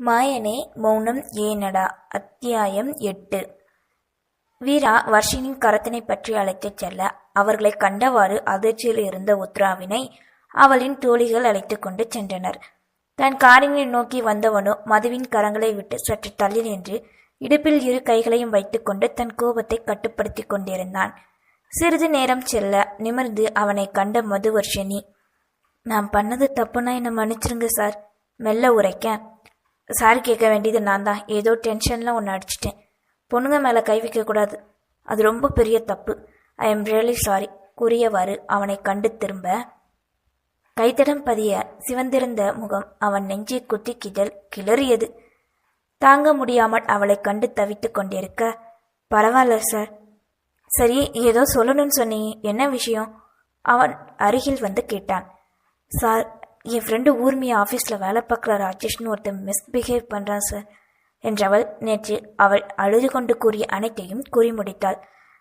மாயனே மௌனம் ஏனடா? அத்தியாயம் எட்டு. வீரா வர்ஷினின் கரத்தினை பற்றி அழைத்துச் செல்ல அவர்களை கண்டவாறு அதிர்ச்சியில் இருந்த உத்ராவினை அவளின் தோழிகள் அழைத்து கொண்டு சென்றனர். தன் காரினை நோக்கி வந்தவனோ மதுவின் கரங்களை விட்டு சற்று தள்ளி நின்று இடுப்பில் இரு கைகளையும் வைத்துக்கொண்டு தன் கோபத்தை கட்டுப்படுத்திக் கொண்டிருந்தான். சிறிது நேரம் செல்ல நிமிர்ந்து அவனை கண்ட மதுவர்ஷினி நான் பண்ணது தப்புனா என்னை மன்னிச்சிருங்க சார். மெல்ல உரைக்க. சாரி கேட்க வேண்டியது நான் தான் ஏதோ டென்ஷனில் ஒன்று அடிச்சிட்டேன். பொண்ணுங்க மேலே கை வைக்கக்கூடாது அது ரொம்ப பெரிய தப்பு. ஐ எம் ரியலி சாரி கூறியவாறு அவனை கண்டு திரும்ப கைத்தடம் பதிய சிவந்திருந்த முகம் அவன் நெஞ்சை குத்தி கிதல் கிளறியது. தாங்க முடியாமல் அவளை கண்டு தவித்துக் கொண்டிருக்க பரவாயில்ல சார் சரி ஏதோ சொல்லணும்னு சொன்னீங்க என்ன விஷயம்? அவன் அருகில் வந்து கேட்டான். சார் என் ஃப்ரெண்டு ஊர்மியை ஆஃபீஸில் வேலை பார்க்குற ராஜேஷ்னு ஒருத்தன் மிஸ்பிஹேவ் பண்ணுறான் சார் என்றவள் நேற்று அவள் அழுது கொண்டு கூறிய அனைத்தையும் கூறி முடித்தாள்.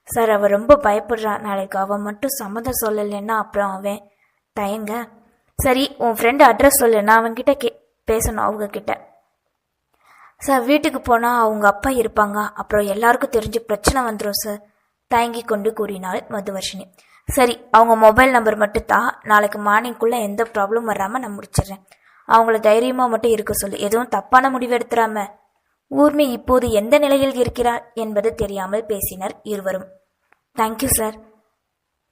சார் அவள் ரொம்ப பயப்படுறான் நாளைக்கு அவன் மட்டும் சம்மதம் சொல்லலைன்னா அப்புறம் அவன் தயங்க. சரி உன் ஃப்ரெண்டு அட்ரஸ் சொல்லு. நான் அவன்கிட்ட கே பேசணும் அவங்க கிட்ட சார் வீட்டுக்கு போனால் அவங்க அப்பா இருப்பாங்க. அப்புறம் எல்லாருக்கும் தெரிஞ்சு பிரச்சனை வந்துடும் சார் தயங்கி கொண்டு கூறினாள் மதுவர்ஷினி. சரி அவங்க மொபைல் நம்பர் மட்டும் தான் நாளைக்கு மார்னிங்குள்ளே எந்த ப்ராப்ளம் வராமல் நான் முடிச்சிடுறேன் அவங்கள தைரியமாக மட்டும் இருக்க சொல்லு. எதுவும் தப்பான முடிவு எடுத்துடாம ஊர்மி இப்போது எந்த நிலையில் இருக்கிறார் என்பது தெரியாமல் பேசினர் இருவரும். தேங்க்யூ சார்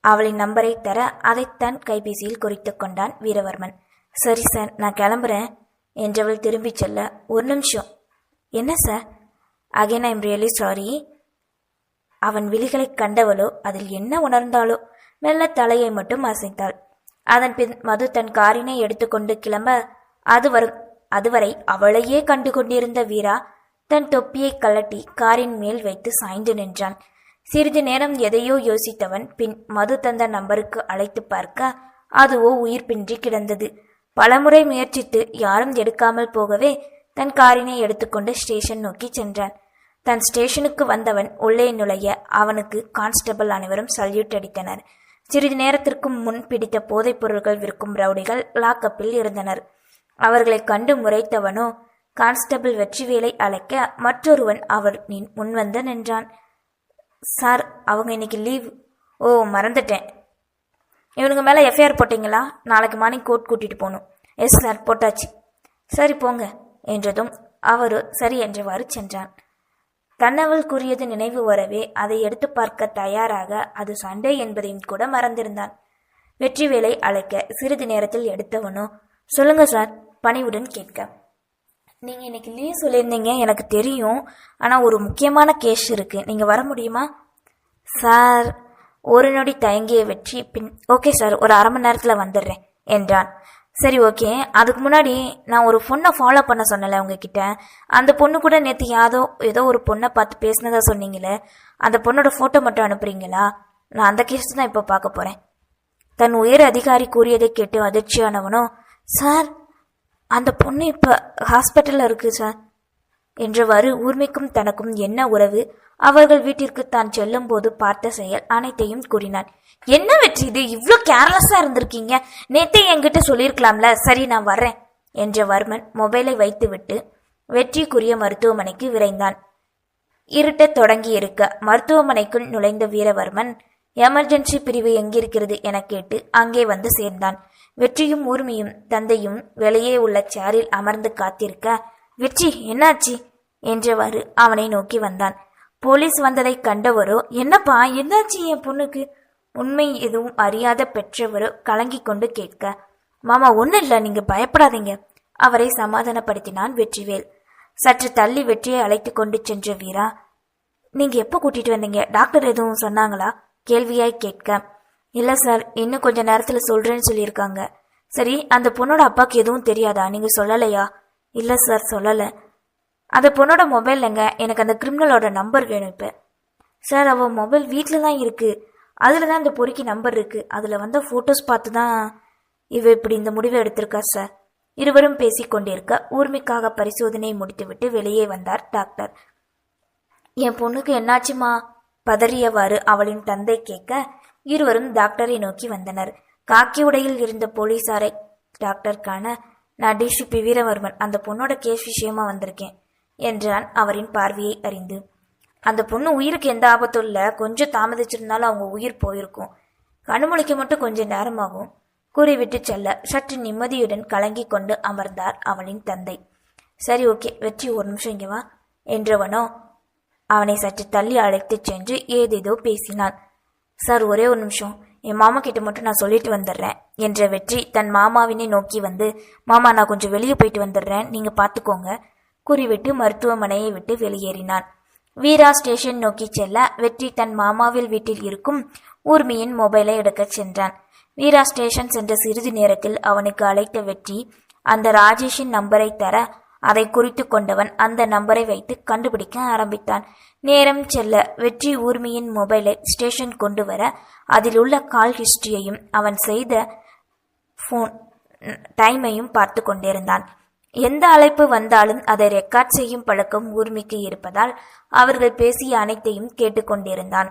அவளின் நம்பரை தர அதை தன் கைபேசியில் குறித்து கொண்டான் வீரவர்மன். சரி சார் நான் கிளம்புறேன் என்றவள் திரும்பிச் செல்ல ஒரு நிமிஷம். என்ன sir again I'm really sorry அவன் விழிகளைக் கண்டவளோ அதில் என்ன உணர்ந்தாளோ? மெல்ல தலையை மட்டும் அசைத்தாள். அதன் பின் மது தன் காரினை எடுத்துக்கொண்டு கிளம்ப அதுவரும் அதுவரை அவளையே கண்டு கொண்டிருந்த வீரா தன் தொப்பியை கழட்டி காரின் மேல் வைத்து சாய்ந்து நின்றான். சிறிது நேரம் எதையோ யோசித்தவன் பின் மது தந்த நம்பருக்கு அழைத்து பார்க்க அதுவோ உயிர் பின்றி கிடந்தது. பலமுறை முயற்சித்து யாரும் எடுக்காமல் போகவே தன் காரினை எடுத்துக்கொண்டு ஸ்டேஷன் நோக்கி சென்றான். தன் ஸ்டேஷனுக்கு வந்தவன் உள்ளே நுழைய அவனுக்கு கான்ஸ்டபிள் அனைவரும் சல்யூட் அடித்தனர். சிறிது நேரத்திற்கு முன் பிடித்த போதைப் பொருட்கள் விற்கும் ரவுடிகள் லாக்கப்பில் இருந்தனர். அவர்களை கண்டு முறைத்தவனோ கான்ஸ்டபிள் வெற்றிவேலை அழைக்க மற்றொருவன் அவர் முன்வந்து நின்றான். சார் அவங்க இன்னைக்கு லீவ். ஓ மறந்துட்டேன். இவனுங்க மேலே எஃப்ஐஆர் போட்டிங்களா? நாளைக்கு மார்னிங் கோர்ட் கூட்டிகிட்டு போகணும். எஸ் சார் போட்டாச்சு. சரி போங்க என்றதும் அவரு சரி என்றவாறு சென்றான். தன்னவள் கூறியது நினைவு வரவே அதை எடுத்து பார்க்க தயாராக அது சண்டை என்பதையும் கூட மறந்திருந்தான். வெற்றிவேலை அழைக்க சிறிது நேரத்தில் எடுத்தவனோ? சொல்லுங்க சார் பணிவுடன் கேட்க. நீங்க இன்னைக்கு லீவ் சொல்லியிருந்தீங்க எனக்கு தெரியும். ஆனா ஒரு முக்கியமான கேஸ் இருக்கு. நீங்க வர முடியுமா? சார் ஒரு நொடி தயங்கிய வெற்றி பின் ஓகே சார் ஒரு அரை மணி நேரத்தில் வந்துடுறேன் என்றான். சரி ஓகே. அதுக்கு முன்னாடி நான் ஒரு பொண்ணை ஃபாலோ பண்ண சொன்னல உங்ககிட்ட. அந்த பொண்ணு கூட நேற்று யாதோ ஏதோ ஒரு பொண்ணை பார்த்து பேசினதா சொன்னீங்களே அந்த பொண்ணோட ஃபோட்டோ மட்டும் அனுப்புறீங்களா? நான் அந்த கேஸ் தான் இப்போ பார்க்க போகிறேன் தன் உயர் அதிகாரி கூறியதை கேட்டு அதிர்ச்சியானவனும் சார் அந்த பொண்ணு இப்போ ஹாஸ்பிட்டலில் இருக்குது சார். என்றவாறு ஊர்மிக்கும் தனக்கும் என்ன உறவு? அவர்கள் வீட்டிற்கு தான் செல்லும் போது பார்த்த செயல் அனைத்தையும் கூறினான். என்ன வெற்றி இது? இவ்வளோ கேர்லெஸ்ஸா இருந்திருக்கீங்க. நேத்தே என்கிட்ட சொல்லியிருக்கலாம்ல. சரி நான் வர்றேன் என்ற வர்மன் மொபைலை வைத்துவிட்டு வெற்றிக்குரிய மருத்துவமனைக்கு விரைந்தான். இருட்டத் தொடங்கி இருக்க மருத்துவமனைக்குள் நுழைந்த வீரவர்மன் எமர்ஜென்சி பிரிவு எங்கிருக்கிறது? என கேட்டு அங்கே வந்து சேர்ந்தான். வெற்றியும் ஊர்மியும் தந்தையும் வெளியே உள்ள சேரில் அமர்ந்து காத்திருக்க வெற்றி என்னாச்சு? என்றவாறு அவனை நோக்கி வந்தான். போலீஸ் வந்ததை கண்டவரோ என்னப்பா என்னாச்சு என் பொண்ணுக்கு? உண்மை எதுவும் அறியாத பெற்றவரோ கலங்கி கொண்டு கேட்க மாமா ஒன்றும் இல்லை நீங்க பயப்படாதீங்க. அவரை சமாதானப்படுத்தினான் வெற்றிவேல். சற்று தள்ளி வெற்றியை அழைத்து கொண்டு சென்ற வீரா நீங்க எப்போ கூட்டிட்டு வந்தீங்க? டாக்டர் எதுவும் சொன்னாங்களா? கேள்வியாய் கேட்க இல்ல சார் இன்னும் கொஞ்ச நேரத்துல சொல்றேன்னு சொல்லியிருக்காங்க. சரி அந்த பொண்ணோட அப்பாக்கு எதுவும் தெரியாதா? நீங்க சொல்லலையா? இல்ல சார் சொல்லலை. அந்த பொண்ணோட மொபைல்லங்க எனக்கு அந்த கிரிமினலோட நம்பர் வேணும் இப்போ. சார் அவள் மொபைல் வீட்டில் தான் இருக்குது அதில் தான் இந்த பொறிக்கு நம்பர் இருக்குது அதில் வந்த ஃபோட்டோஸ் பார்த்து தான் இவ இப்படி இந்த முடிவை எடுத்திருக்கா சார் இருவரும் பேசிக்கொண்டிருக்க ஊர்மிக்காக பரிசோதனை முடித்துவிட்டு வெளியே வந்தார் டாக்டர் என் பொண்ணுக்கு என்னாச்சுமா? பதறியவாறு அவளின் தந்தை கேட்க இருவரும் டாக்டரை நோக்கி வந்தனர். காக்கி உடையில் இருந்த போலீசாரை டாக்டர் காண நான் டிசிபி வீரவர்மன் அந்த பொண்ணோட கேஸ் விஷயமா வந்திருக்கேன். என்றான் அவரின் பார்வையை அறிந்து. அந்த பொண்ணு உயிருக்கு எந்த ஆபத்தும் இல்லை. கொஞ்சம் தாமதிச்சிருந்தாலும் அவங்க உயிர் போயிருக்கும். கண்முழிக்க மட்டும் கொஞ்சம் நேரமாகும். கூறிவிட்டு செல்ல சற்று நிம்மதியுடன் கலங்கி கொண்டு அமர்ந்தார் அவளின் தந்தை. சரி ஓகே வெற்றி ஒரு நிமிஷம் இங்கே வா என்றவனோ அவனை சற்று தள்ளி அழைத்துச் சென்று ஏதேதோ பேசினான். சார் ஒரே ஒரு நிமிஷம். என் மாமா கிட்ட மட்டும் நான் சொல்லிட்டு வந்துடுறேன் என்ற வெற்றி தன் மாமாவினை நோக்கி வந்து மாமா நான் கொஞ்சம் வெளியே போயிட்டு வந்துடுறேன். நீங்க பார்த்துக்கோங்க கூறிவிட்டு மருத்துவமனையை விட்டு வெளியேறினான். வீரா ஸ்டேஷன் நோக்கி செல்ல வெற்றி தன் மாமாவில் வீட்டில் இருக்கும் ஊர்மியின் மொபைலை எடுக்கச் சென்றான். வீரா ஸ்டேஷன் சென்ற சிறிது நேரத்தில் அவனுக்கு அழைத்த வெற்றி அந்த ராஜேஷின் நம்பரை தர அதை குறித்து கொண்டவன் அந்த நம்பரை வைத்து கண்டுபிடிக்க ஆரம்பித்தான். நேரம் செல்ல வெற்றி ஊர்மியின் மொபைலை ஸ்டேஷன் கொண்டு வர அதில் உள்ள கால் ஹிஸ்டரியையும் அவன் செய்த ஃபோன் டைமையும் பார்த்து கொண்டிருந்தான். எந்த அழைப்பு வந்தாலும் அதை ரெக்கார்ட் செய்யும் பழக்கம் ஊர்மிக்கு இருப்பதால் அவர்கள் பேசிய அனைத்தையும் கேட்டுக்கொண்டிருந்தான்.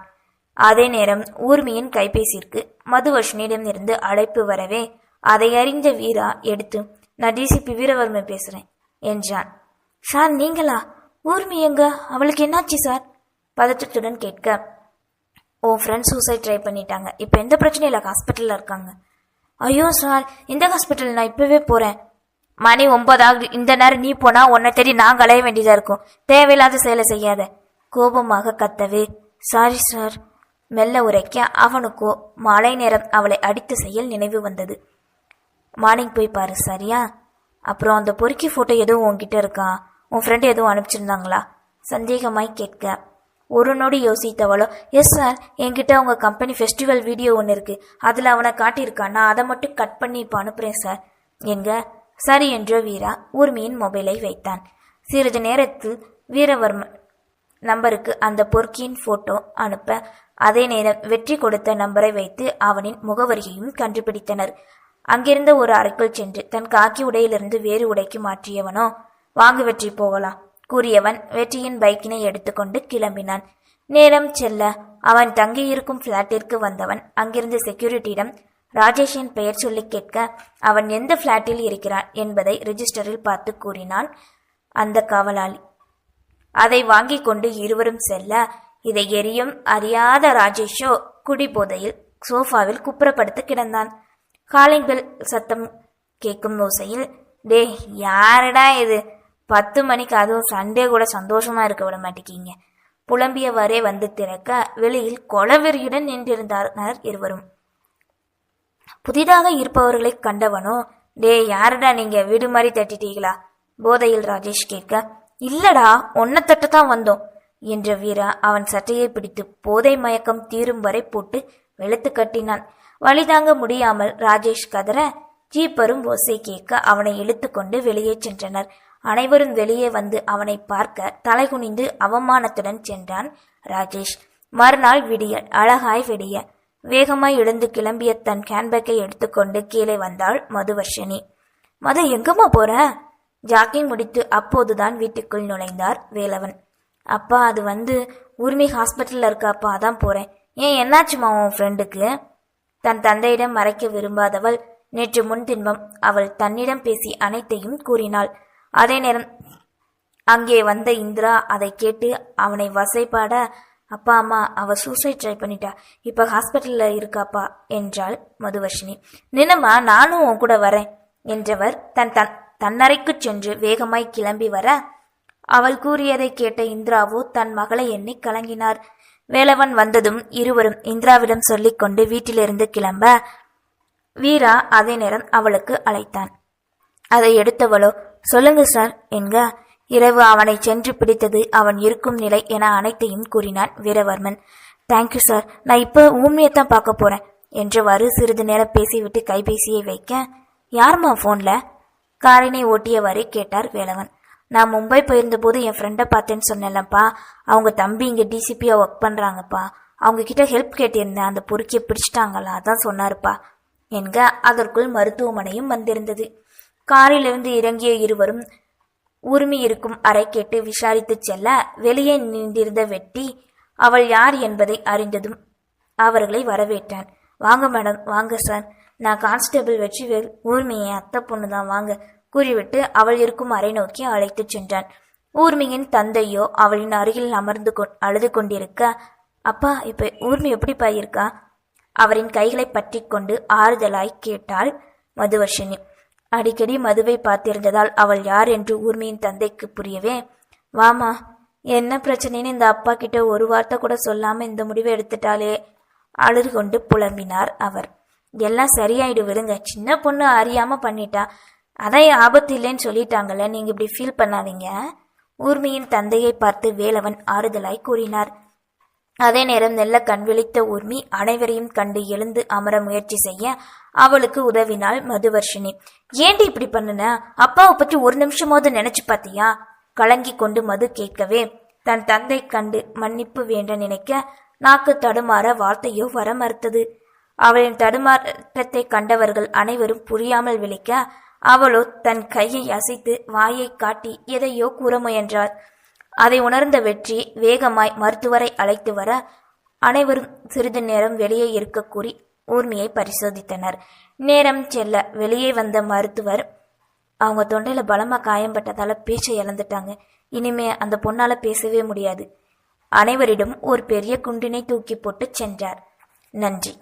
அதே நேரம் ஊர்மியின் கைபேசிற்கு மதுவர்ஷனிடம் இருந்து அழைப்பு வரவே அதை அறிந்த வீரா எடுத்து நான் டிசிபி வீரவர்மன் பேசுறேன் என்றான். சார் நீங்களா? ஊர்மி எங்க? அவளுக்கு என்னாச்சு சார்? பதற்றத்துடன் கேட்க ஓ ஃப்ரெண்ட் சூசைட் ட்ரை பண்ணிட்டாங்க. இப்போ எந்த பிரச்சனையும் இல்லை ஹாஸ்பிட்டலில் இருக்காங்க. ஐயோ சார் இந்த ஹாஸ்பிட்டல் நான் இப்போவே போகிறேன் மணி ஒன்பதாவது இந்த நேரம் நீ போனா உன்னை தேடி நாங்கள் அலைய வேண்டியதா இருக்கும். தேவையில்லாத செயலை செய்யாத. கோபமாக கத்தவே சாரி சார் மெல்ல உரைக்க அவனுக்கோ மாலை நேரம் அவளை அடித்த செயல் நினைவு வந்தது. மார்னிங் போய் பாரு சரியா? அப்புறம் அந்த பொறுக்கி ஃபோட்டோ எதுவும் உன்கிட்ட இருக்கா? உன் ஃப்ரெண்டு எதுவும் அனுப்பிச்சிருந்தாங்களா? சந்தேகமாய் கேட்க ஒரு நொடி யோசித்தவளோ எஸ் சார் என்கிட்ட உங்க கம்பெனி ஃபெஸ்டிவல் வீடியோ ஒன்று இருக்கு. அதில் அவனை காட்டியிருக்கான். நான் அதை மட்டும் கட் பண்ணி இப்போ அனுப்புறேன் சார் எங்க? சரி என்ற வீரா ஊர்மியின் மொபைலை வைத்தான். சிறிது நேரத்தில் வீரவர்மன் நம்பருக்கு அந்த பொறுக்கியின் போட்டோ அனுப்ப அதே நேரம் வெற்றி கொடுத்த நம்பரை வைத்து அவனின் முகவரியையும் கண்டுபிடித்தனர். அங்கிருந்த ஒரு அறைக்குள் சென்று தன் காக்கி உடையிலிருந்து வேறு உடைக்கு மாற்றியவனோ? வாங்கு வெற்றி போகலாம் கூறியவன் வெற்றியின் பைக்கினை எடுத்துக்கொண்டு கிளம்பினான். நேரம் செல்ல அவன் தங்கியிருக்கும் பிளாட்டிற்கு வந்தவன். அங்கிருந்த செக்யூரிட்டியிடம் ராஜேஷின் பெயர் சொல்லி கேட்க அவன் எந்த பிளாட்டில் இருக்கிறான் என்பதை ரிஜிஸ்டரில் பார்த்து கூறினான் அந்த காவலாளி. அதை வாங்கிக் கொண்டு இருவரும் செல்ல இதை எரியும் அறியாத ராஜேஷோ குடிபோதையில் சோஃபாவில் குப்புறப்படுத்து கிடந்தான். காலிங் பெல் சத்தம் கேட்கும் ஓசையில் டே யாருடா இது? பத்து மணிக்கு அதுவும் சண்டே கூட சந்தோஷமா இருக்க விட மாட்டேங்கிங்க புலம்பியவாறே வந்து திறக்க வெளியில் கொலவெறியுடன் நின்றிருந்தனர் இருவரும். புதிதாக இருப்பவர்களை கண்டவனோ? டே யாரடா நீங்க வீடு மாதிரி தட்டிட்டீங்களா? போதையில் ராஜேஷ் கேட்க இல்லடா ஒன்ன தட்டு தான் வந்தோம் என்ற வீரா அவன் சட்டையை பிடித்து போதை மயக்கம் தீரும் வரை போட்டு வெளுத்து கட்டினான். வழி தாங்க முடியாமல் ராஜேஷ் கதற ஜீப்பரும் ஓசை கேட்க அவனை இழுத்துக்கொண்டு வெளியே சென்றனர். அனைவரும் வெளியே வந்து அவனை பார்க்க தலைகுனிந்து அவமானத்துடன் சென்றான் ராஜேஷ். மறுநாள் விடிய அழகாய் விடிய வேகமாய் எழுந்து கிளம்பிய தன் ஹேண்ட்பேக்கை எடுத்துக்கொண்டு கீழே வந்தாள் மதுவர்ஷினி. மது எங்கம்மா போற? ஜாக்கிங் முடித்து அப்போதுதான் வீட்டுக்குள் நுழைந்தார் வேலவன். அப்பா அது வந்து உரிமை ஹாஸ்பிட்டல்ல இருக்காப்பா அதான் போறேன். ஏன் என்னாச்சுமா உன் ஃப்ரெண்டுக்கு தன் தந்தையிடம் மறைக்க விரும்பாதவள் நேற்று முன்தின்பம் அவள் தன்னிடம் பேசி அனைத்தையும் கூறினாள். அதே நேரம் அங்கே வந்த இந்திரா அதை கேட்டு அவனை வசைப்பாட அப்பா அம்மா அவ சூசைட் ட்ரை பண்ணிட்டா. இப்ப ஹாஸ்பிட்டல்ல இருக்காப்பா? என்றாள் மதுவர்ஷினி. நினமா நானும் உன் கூட வரேன் என்றவர் தன் தன் தன்னறைக்குச் சென்று வேகமாய் கிளம்பி வர அவள் கூறியதை கேட்ட இந்திராவோ தன் மகளை எண்ணி கலங்கினார். வேலவன் வந்ததும் இருவரும் இந்திராவிடம் சொல்லிக்கொண்டு வீட்டிலிருந்து கிளம்ப வீரா அதே நேரம் அவளுக்கு அழைத்தான். அதை எடுத்தவளோ சொல்லுங்க சார் என்க இரவு அவனை சென்று பிடித்தது அவன் இருக்கும் நிலை என அனைத்தையும் கூறினான் வீரவர்மன். தேங்க்யூ சார் நான் இப்போ ஊமியத்தான் பார்க்க போறேன் என்றவாறு சிறிது நேரம் பேசிவிட்டு கைபேசியை வைக்க யாரும்மா ஃபோன்ல காரினை ஓட்டியவாறே கேட்டார் வேலவன். நான் மும்பை போயிருந்தபோது என் ஃப்ரெண்டை பார்த்தேன்னு சொன்னேன்லப்பா. அவங்க தம்பி இங்கே டிசிபியாக ஒர்க் பண்ணுறாங்கப்பா அவங்க கிட்ட ஹெல்ப் கேட்டிருந்தேன். அந்த பொறுக்கியை பிடிச்சிட்டாங்களா? அதான் சொன்னாருப்பா. என்க அதற்குள் மருத்துவமனையும் வந்திருந்தது. காரிலிருந்து இறங்கிய இருவரும் உரிமை இருக்கும் அறை கேட்டு விசாரித்துச் செல்ல வெளியே நின்றிருந்த வெட்டி அவள் யார் என்பதை அறிந்ததும் அவர்களை வரவேற்றான். வாங்க மேடம் வாங்க சார் நான் கான்ஸ்டபிள் வெற்றிவேல் ஊர்மியை அத்தை பொண்ணு தான் வாங்க கூறிவிட்டு அவள் இருக்கும் அறை நோக்கி அழைத்துச் சென்றான். ஊர்மியின் தந்தையோ அவளின் அருகில் அமர்ந்து கொ அழுது கொண்டிருக்க அப்பா இப்ப ஊர்மி எப்படிப்பா இருக்கா? அவரின் கைகளை பற்றி கொண்டு ஆறுதலாய் கேட்டாள் மதுவர்ஷினி. அடிக்கடி மதுவை பார்த்திருந்ததால் அவள் யார் என்று ஊர்மியின் தந்தைக்கு புரியவே வாமா என்ன பிரச்சனைன்னு இந்த அப்பா கிட்ட ஒரு வார்த்தை கூட சொல்லாம இந்த முடிவை எடுத்துட்டாலே அழுது கொண்டு புலம்பினார் அவர். எல்லாம் சரியாயிடு விடுங்க. சின்ன பொண்ணு அறியாம பண்ணிட்டா. அதான் ஆபத்து இல்லைன்னு சொல்லிட்டாங்கல்ல. நீங்க இப்படி ஃபீல் பண்ணாதீங்க. ஊர்மியின் தந்தையை பார்த்து வேலவன் ஆறுதலாய் கூறினார். அதே நேரம் நெல்ல கண் விழித்த ஊர்மி அனைவரையும் கண்டு எழுந்து அமர முயற்சி செய்ய அவளுக்கு உதவினாள் மதுவர்ஷினி. ஏண்டி இப்படி பண்ணுன? அப்பாவை பற்றி ஒரு நிமிஷமாவது நினைச்சு பாத்தியா? கலங்கி கொண்டு மது கேட்கவே தன் தந்தை கண்டு மன்னிப்பு வேண்ட நினைக்க நாக்கு தடுமாற வார்த்தையோ வர மறுத்தது. அவளின் தடுமாற்றத்தை கண்டவர்கள் அனைவரும் புரியாமல் விழிக்க அவளோ தன் கையை அசைத்து வாயை காட்டி எதையோ கூற முயன்றாள் அதை உணர்ந்த வெற்றி வேகமாய் மருத்துவரை அழைத்து வர அனைவரும் சிறிது நேரம் வெளியே இருக்க கூறி ஊர்மியை பரிசோதித்தனர். நேரம் செல்ல வெளியே வந்த மருத்துவர் அவங்க தொண்டையில பலமா காயம்பட்டதால பேச்சை இழந்துட்டாங்க. இனிமே அந்த பொண்ணால பேசவே முடியாது. அனைவரிடம் ஒரு பெரிய குண்டினை தூக்கி போட்டு சென்றார். நன்றி.